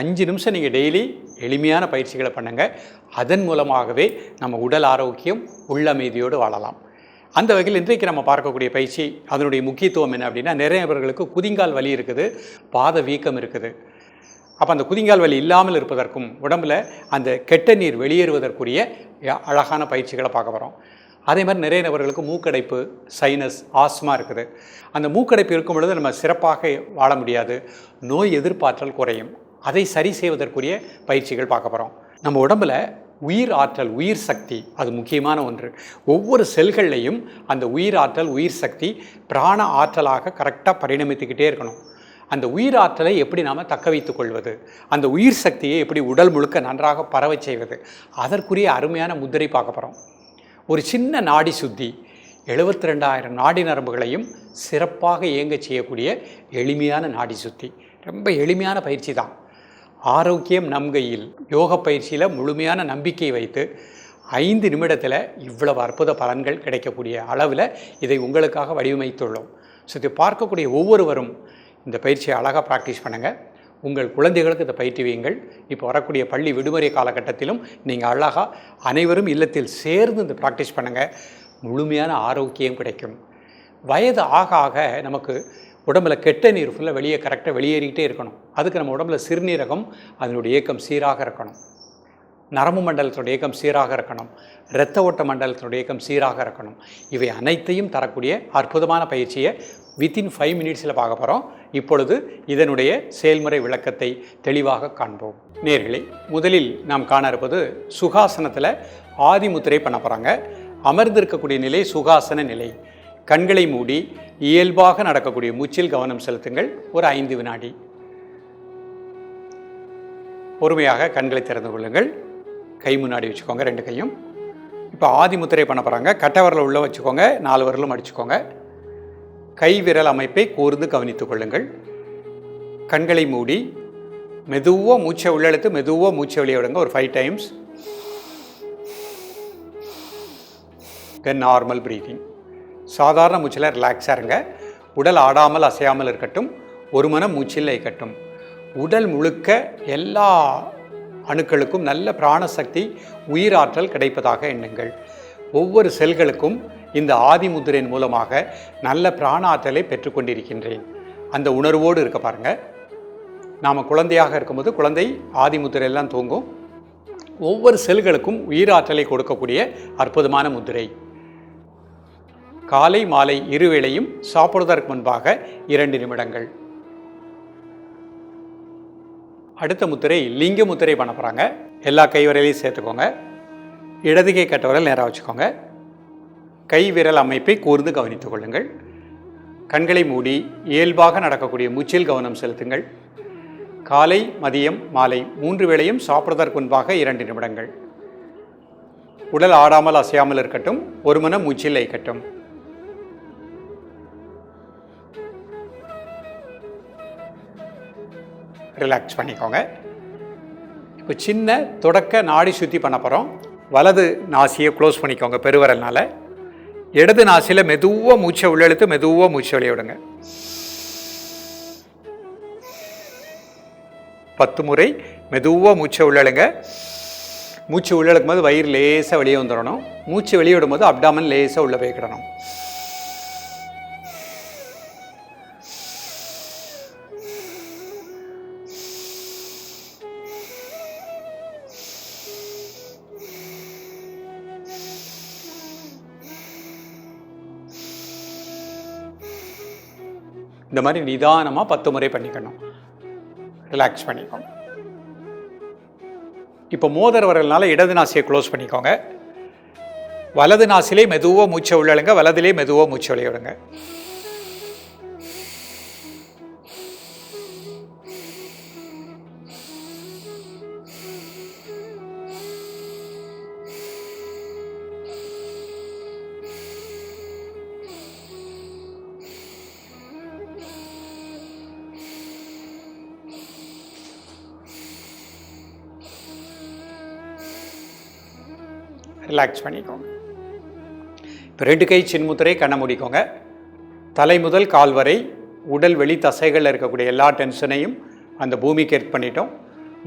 அஞ்சு நிமிஷம் நீங்கள் டெய்லி எளிமையான பயிற்சிகளை பண்ணுங்கள் அதன் மூலமாகவே நம்ம உடல் ஆரோக்கியம் உள்ளமைதியோடு வாழலாம். அந்த வகையில் இன்றைக்கு நம்ம பார்க்கக்கூடிய பயிற்சி அதனுடைய முக்கியத்துவம் என்ன அப்படின்னா நிறைய நபர்களுக்கு குதிங்கால் வலி இருக்குது பாத வீக்கம் இருக்குது. அப்போ அந்த குதிங்கால் வலி இல்லாமல் இருப்பதற்கும் உடம்புல அந்த கெட்ட நீர் வெளியேறுவதற்குரிய அழகான பயிற்சிகளை பார்க்க போகிறோம் அதே மாதிரி நிறைய நபர்களுக்கு மூக்கடைப்பு சைனஸ் ஆஸ்மா இருக்குது. அந்த மூக்கடைப்பு இருக்கும் பொழுது நம்ம சிறப்பாக வாழ முடியாது. நோய் எதிர்ப்பாற்றல் குறையும். அதை சரி செய்வதற்குரிய பயிற்சிகள் பார்க்க போகிறோம் நம்ம உடம்புல உயிர் ஆற்றல் உயிர் சக்தி அது முக்கியமான ஒன்று. ஒவ்வொரு செல்கள்லையும் அந்த உயிர் ஆற்றல் உயிர் சக்தி பிராண ஆற்றலாக கரெக்டாக பரிணமித்துக்கிட்டே இருக்கணும். அந்த உயிர் ஆற்றலை எப்படி நாம் தக்க வைத்துக் கொள்வது? அந்த உயிர் சக்தியை எப்படி உடல் முழுக்க நன்றாக பரவச் செய்வது? அதற்குரிய அருமையான முதிரை பார்க்க போகிறோம் ஒரு சின்ன நாடி சுத்தி எழுபத்தி ரெண்டாயிரம் நாடி நரம்புகளையும் சிறப்பாக இயங்க செய்யக்கூடிய எளிமையான நாடி சுத்தி. ரொம்ப எளிமையான பயிற்சி தான். ஆரோக்கியம் நம் கையில் யோக பயிற்சியில் முழுமையான நம்பிக்கை வைத்து ஐந்து நிமிடத்தில் இவ்வளவு அற்புத பலன்கள் கிடைக்கக்கூடிய அளவில் இதை உங்களுக்காக வடிவமைத்துள்ளோம். ஸோ இதை பார்க்கக்கூடிய ஒவ்வொருவரும் இந்த பயிற்சியை அழகாக ப்ராக்டிஸ் பண்ணுங்கள் உங்கள் குழந்தைகளுக்கு இதை பயிற்றுவியுங்கள். இப்போ வரக்கூடிய பள்ளி விடுமுறை காலகட்டத்திலும் நீங்கள் அழகாக அனைவரும் இல்லத்தில் சேர்ந்து இந்த ப்ராக்டிஸ் பண்ணுங்கள் முழுமையான ஆரோக்கியம் கிடைக்கும். வயது ஆக ஆக நமக்கு உடம்புல கெட்ட நீர் ஃபுல்லாக வெளியே கரெக்டாக வெளியேறிக்கிட்டே இருக்கணும். அதுக்கு நம்ம உடம்புல சிறுநீரகம் அதனுடைய இயக்கம் சீராக இருக்கணும். நரம்பு மண்டலத்தோட இயக்கம் சீராக இருக்கணும். இரத்த ஓட்ட மண்டலத்தினுடைய இயக்கம் சீராக இருக்கணும். இவை அனைத்தையும் தரக்கூடிய அற்புதமான பயிற்சியை வித்தின் ஃபைவ் மினிட்ஸில் பார்க்க போகிறோம் இப்பொழுது இதனுடைய செயல்முறை விளக்கத்தை தெளிவாக காண்போம். நேர்களை முதலில் நாம் காண இருப்பது சுகாசனத்தில் ஆதிமுத்திரை பண்ண போகிறாங்க அமர்ந்திருக்கக்கூடிய நிலை சுகாசன நிலை. கண்களை மூடி இயல்பாக நடக்கக்கூடிய மூச்சில் கவனம் செலுத்துங்கள். ஒரு ஐந்து வினாடி. பொறுமையாக கண்களை திறந்து கொள்ளுங்கள். கை முன்னாடி வச்சுக்கோங்க ரெண்டு கையும். இப்போ ஆதி முத்திரை பண்ண போகிறாங்க கட்டவரில் உள்ளே உள்ள வச்சுக்கோங்க நாலு விரலும் அடிச்சுக்கோங்க. கை விரல் அமைப்பை கூர்ந்து கவனித்துக் கொள்ளுங்கள். கண்களை மூடி மெதுவாக மூச்சை உள்ளெழுத்து மெதுவாக மூச்சை வெளியே விடுங்க. ஒரு five times then normal breathing சாதாரண மூச்சில் ரிலாக்ஸாக இருங்க. உடல் ஆடாமல் அசையாமல் இருக்கட்டும். ஒரு மனம் மூச்சில் இருக்கட்டும் உடல் முழுக்க எல்லா அணுக்களுக்கும் நல்ல பிராணசக்தி உயிராற்றல் கிடைப்பதாக எண்ணுங்கள். ஒவ்வொரு செல்களுக்கும் இந்த ஆதிமுத்திரையின் மூலமாக நல்ல பிராண ஆற்றலை பெற்றுக்கொண்டிருக்கின்றேன் அந்த உணர்வோடு இருக்க பாருங்கள் நாம் குழந்தையாக இருக்கும்போது குழந்தை ஆதிமுத்திரையெல்லாம் தூங்கும். ஒவ்வொரு செல்களுக்கும் உயிராற்றலை கொடுக்கக்கூடிய அற்புதமான முத்திரை காலை மாலை இருவேளையும் சாப்பிடுவதற்கு முன்பாக இரண்டு நிமிடங்கள். அடுத்த முத்திரை லிங்க முத்திரை பண்ண போகிறாங்க எல்லா கைவரையிலையும் சேர்த்துக்கோங்க. இடது கை கட்டவரல் நேராக வச்சுக்கோங்க. கை விரல் அமைப்பை கூர்ந்து கவனித்துக் கொள்ளுங்கள். கண்களை மூடி இயல்பாக நடக்கக்கூடிய மூச்சில் கவனம் செலுத்துங்கள். காலை மதியம் மாலை மூன்று வேளையும் சாப்பிடுவதற்கு முன்பாக இரண்டு நிமிடங்கள். உடல் ஆடாமல் அசையாமல் இருக்கட்டும் ஒரு மனம் மூச்சில் வைக்கட்டும் ரிலாக்ஸ் பண்ணிக்கோங்க. இப்போ சின்ன தொடக்க நாடி சுற்றி பண்ண போகிறோம் வலது நாசியை க்ளோஸ் பண்ணிக்கோங்க பெருவரல்னால. இடது நாசியில் மெதுவாக மூச்சை உள்ளெழுத்து மெதுவாக மூச்சை வெளியே விடுங்க. பத்து முறை மெதுவாக மூச்சை உள்ளழுங்க மூச்சு உள்ளழுக்கும் போது வயிறு லேசாக வெளியே வந்துடணும். மூச்சு வெளியே விடும்போது அப்டாமன் லேசாக உள்ளே போய்க்கிடணும் இந்த மாதிரி நிதானமாக பத்து முறை பண்ணிக்கணும். ரிலாக்ஸ் பண்ணிக்கோங்க. இப்போ மோதர் வரலனால இடது நாசியை க்ளோஸ் பண்ணிக்கோங்க. வலது நாசிலே மெதுவாக மூச்சை உள்ளழுங்க வலதிலே மெதுவாக மூச்சை விளையாடுங்க. ரிலாக்ஸ் பண்ணிக்கோங்க. இப்போ ரெண்டு கை சின்முத்திரை கண்ணை முடிக்கோங்க. தலை முதல் கால் வரை உடல் வெளி தசைகளில் இருக்கக்கூடிய எல்லா டென்ஷனையும் அந்த பூமிக்கு எர்த் பண்ணிட்டோம்.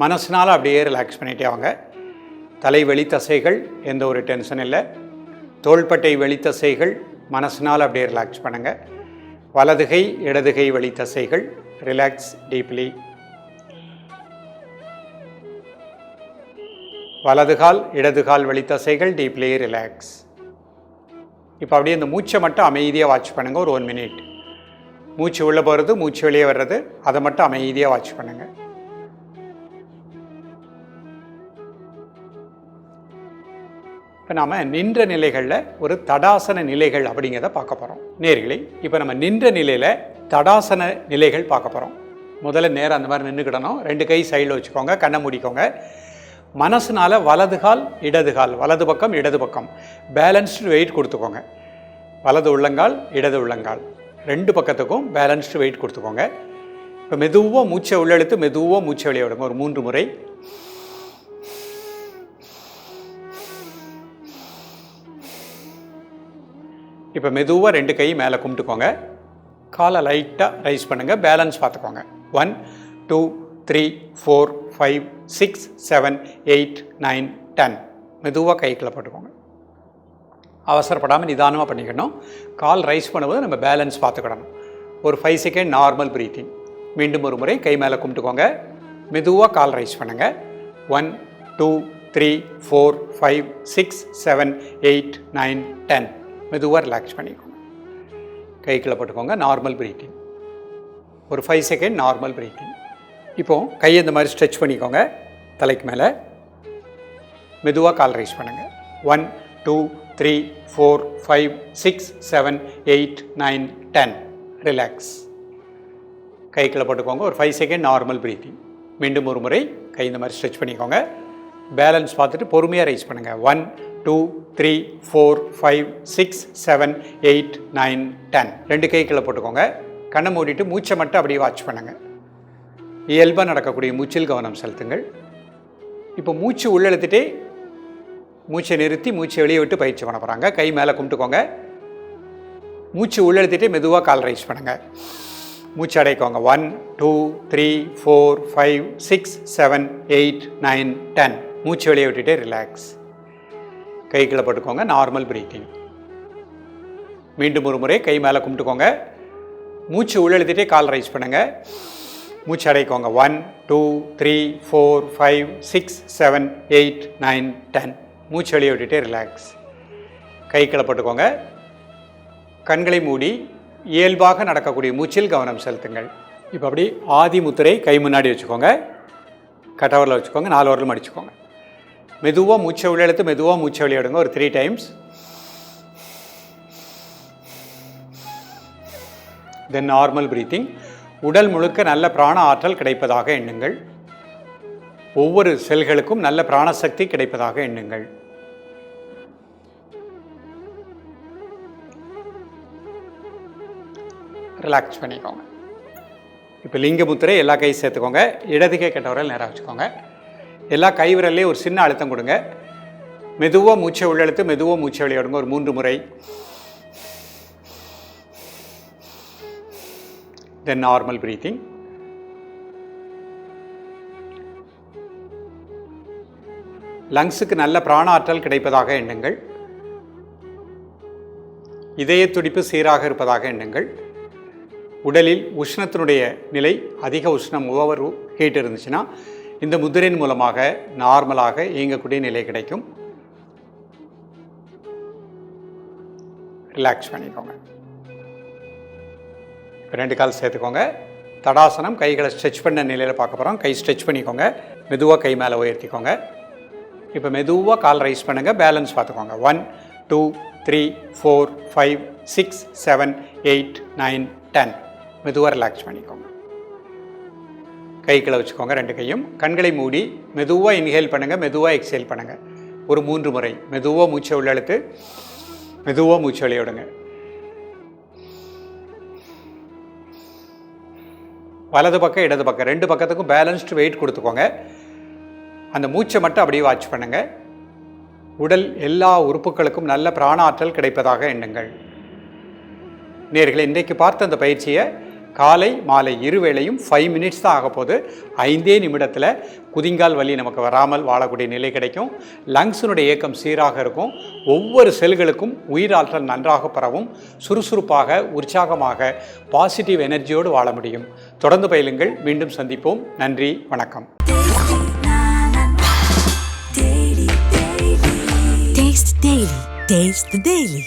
மனசினால் அப்படியே ரிலாக்ஸ் பண்ணிட்டே வாங்க. தலை வெளி தசைகள் எந்த ஒரு டென்ஷன் இல்லை. தோள்பட்டை வெளி தசைகள் மனசினால் அப்படியே ரிலாக்ஸ் பண்ணுங்கள் வலதுகை இடதுகை வெளி தசைகள் ரிலாக்ஸ் டீப்லி வலதுகால் இடதுகால் வெளி தசைகள் டீப்லி ரிலாக்ஸ் இப்போ அப்படியே இந்த மூச்சை மட்டும் அமைதியாக வாட்ச் பண்ணுங்கள் ஒரு ஒன் மினிட் மூச்சு உள்ளே போகிறது மூச்சு வெளியே வர்றது அதை மட்டும் அமைதியாக வாட்ச் பண்ணுங்கள் இப்போ நாம் நின்ற நிலைகளில் ஒரு தடாசன நிலைகள் அப்படிங்கிறத பார்க்க போகிறோம் நேர்களை இப்போ நம்ம நின்ற நிலையில் தடாசன நிலைகள் பார்க்க போகிறோம் முதல்ல நேரம் அந்த மாதிரி நின்றுக்கிடணும் ரெண்டு கை சைடில் வச்சுக்கோங்க கண்ணை மூடிக்கோங்க. மனசுனால் வலது கால் இடது கால். வலது பக்கம் இடது பக்கம். பேலன்ஸ்டு வெயிட் கொடுத்துக்கோங்க. வலது உள்ளங்கால் இடது உள்ளங்கால். ரெண்டு பக்கத்துக்கும் பேலன்ஸ்டு வெயிட் கொடுத்துக்கோங்க. இப்போ மெதுவாக மூச்சை உள்ளெழுத்து மெதுவாக மூச்சை வெளியே விடுங்க. ஒரு மூன்று முறை. இப்போ மெதுவாக ரெண்டு கை மேலே கும்பிட்டுக்கோங்க. காலை லைட்டாக ரைஸ் பண்ணுங்கள் பேலன்ஸ் பார்த்துக்கோங்க. One two three four five six seven eight nine ten மெதுவாக கைக்குள்ளே போட்டுக்கோங்க. அவசரப்படாமல் நிதானமாக பண்ணிக்கணும். கால் ரைஸ் பண்ணும்போது நம்ம பேலன்ஸ் பார்த்துக்கிடணும் ஒரு ஃபைவ் செகண்ட் நார்மல் ப்ரீத்திங் மீண்டும் ஒரு முறை கை மேலே கும்பிட்டுக்கோங்க. மெதுவாக கால் ரைஸ் பண்ணுங்கள் one two three four five six seven eight nine ten மெதுவாக ரிலாக்ஸ் பண்ணிக்கோங்க. கைக்குள்ளே போட்டுக்கோங்க. நார்மல் ப்ரீத்திங் ஒரு ஃபைவ் செகண்ட் நார்மல் ப்ரீத்திங் இப்போது கையை இந்த மாதிரி ஸ்ட்ரெச் பண்ணிக்கோங்க. தலைக்கு மேலே. மெதுவாக கால் ரைஸ் பண்ணுங்கள் one two three four five six seven eight nine ten relax கைக்குள்ளே போட்டுக்கோங்க. ஒரு ஃபைவ் செகண்ட் நார்மல் ப்ரீத்திங் மீண்டும் ஒரு முறை கை இந்த மாதிரி ஸ்ட்ரெச் பண்ணிக்கோங்க. பேலன்ஸ் பார்த்துட்டு பொறுமையாக ரைஸ் பண்ணுங்கள் one two three four five six seven eight nine ten ரெண்டு கைக்குள்ளே போட்டுக்கோங்க. கண்ணை மூடிட்டு மூச்சை மட்டும் அப்படியே வாட்ச் பண்ணுங்கள் இயல்பாக நடக்கக்கூடிய மூச்சில் கவனம் செலுத்துங்கள். இப்போ மூச்சு உள்ளெழுத்துட்டே மூச்சை நிறுத்தி மூச்சை வெளியே விட்டு பயிற்சி பண்ண போகிறாங்க கை மேலே கும்பிட்டுக்கோங்க. மூச்சு உள்ளெழுத்திட்டே மெதுவாக கால் ரைஸ் பண்ணுங்கள் மூச்சு அடைக்கோங்க. One two three four five six seven eight nine ten மூச்சு வெளியே விட்டுட்டே ரிலாக்ஸ் கைக்குள்ளே போட்டுக்கோங்க. நார்மல் பிரீத்திங் மீண்டும் ஒரு முறை கை மேலே கும்பிட்டுக்கோங்க. மூச்சு உள்ளெழுத்திட்டே கால் ரைஸ் பண்ணுங்கள் மூச்சு அடைக்கோங்க one two three four five six seven eight nine ten மூச்சு வெளியே விட்டுட்டே ரிலாக்ஸ் கை போட்டுக்கோங்க கண்களை மூடி இயல்பாக நடக்கக்கூடிய மூச்சில் கவனம் செலுத்துங்கள். இப்போ அப்படி ஆதி முத்திரை கை முன்னாடி வச்சுக்கோங்க. கட்டவரில் வச்சுக்கோங்க. நாலு வரலும் அடிச்சுக்கோங்க. மெதுவாக மூச்சை உள்ள எடுத்து மெதுவாக மூச்சை வெளியிடுங்க ஒரு three times then normal breathing உடல் முழுக்க நல்ல பிராண ஆற்றல் கிடைப்பதாக எண்ணுங்கள். ஒவ்வொரு செல்களுக்கும் நல்ல பிராணசக்தி கிடைப்பதாக எண்ணுங்கள். ரிலாக்ஸ் பண்ணிக்கோங்க. இப்போ லிங்க முத்திரை எல்லா கை சேர்த்துக்கோங்க. இடதுகை கை நேராக வச்சுக்கோங்க. எல்லா கை விரல்லையும் ஒரு சின்ன அழுத்தம் கொடுங்க. மெதுவாக மூச்சை உள்ளெழுத்து மெதுவாக மூச்சை விளையாடுங்க. ஒரு மூன்று முறை. Then normal breathing. லங்ஸுக்கு நல்ல பிராண ஆற்றல் கிடைப்பதாக எண்ணுங்கள். இதய துடிப்பு சீராக இருப்பதாக எண்ணுங்கள். உடலில் உஷ்ணத்தினுடைய நிலை அதிக உஷ்ணம் ஓவர் ஹீட் இருந்துச்சுன்னா இந்த முதிரையின் மூலமாக நார்மலாக இயங்கக்கூடிய நிலை கிடைக்கும். ரிலாக்ஸ் பண்ணிக்கோங்க. ரெண்டு கால் சேர்த்துக்கோங்க. தடாசனம் கைகளை ஸ்ட்ரெச் பண்ண நிலையில் பார்க்க போகிறோம் கை ஸ்ட்ரெச் பண்ணிக்கோங்க. மெதுவாக கை மேலே உயர்த்திக்கோங்க. இப்போ மெதுவாக கால் ரைஸ் பண்ணுங்கள் பேலன்ஸ் பார்த்துக்கோங்க. One two three four five six seven eight nine ten மெதுவாக ரிலாக்ஸ் பண்ணிக்கோங்க. கைகளை வச்சுக்கோங்க ரெண்டு கையும். கண்களை மூடி மெதுவாக இன்ஹேல் பண்ணுங்கள் மெதுவாக எக்ஸேல் பண்ணுங்கள் ஒரு மூன்று முறை. மெதுவாக மூச்சை உள்ளெழுத்து மெதுவாக மூச்சு வெளிய வலது பக்கம் இடது பக்கம் ரெண்டு பக்கத்துக்கும் பேலன்ஸ்டு வெயிட் கொடுத்துக்கோங்க. அந்த மூச்சை மட்டும் அப்படியே வாட்ச் பண்ணுங்கள் உடல் எல்லா உறுப்புகளுக்கும் நல்ல பிராணாற்றல் கிடைப்பதாக எண்ணுங்கள். நேர்களை இன்றைக்கு பார்த்த அந்த பயிற்சியை காலை மாலை இருவேளையும் ஃபைவ் மினிட்ஸ் தான் ஆக போகுது. ஐந்தே நிமிடத்தில் குதிங்கால் வலி நமக்கு வராமல் வாழக்கூடிய நிலை கிடைக்கும். லங்ஸினுடைய இயக்கம் சீராக இருக்கும். ஒவ்வொரு செல்களுக்கும் உயிராற்றல் நன்றாக பரவும். சுறுசுறுப்பாக உற்சாகமாக பாசிட்டிவ் எனர்ஜியோடு வாழ முடியும். தொடர்ந்து பயிலுங்கள். மீண்டும் சந்திப்போம். நன்றி. வணக்கம். Taste the Daily. Taste the Daily.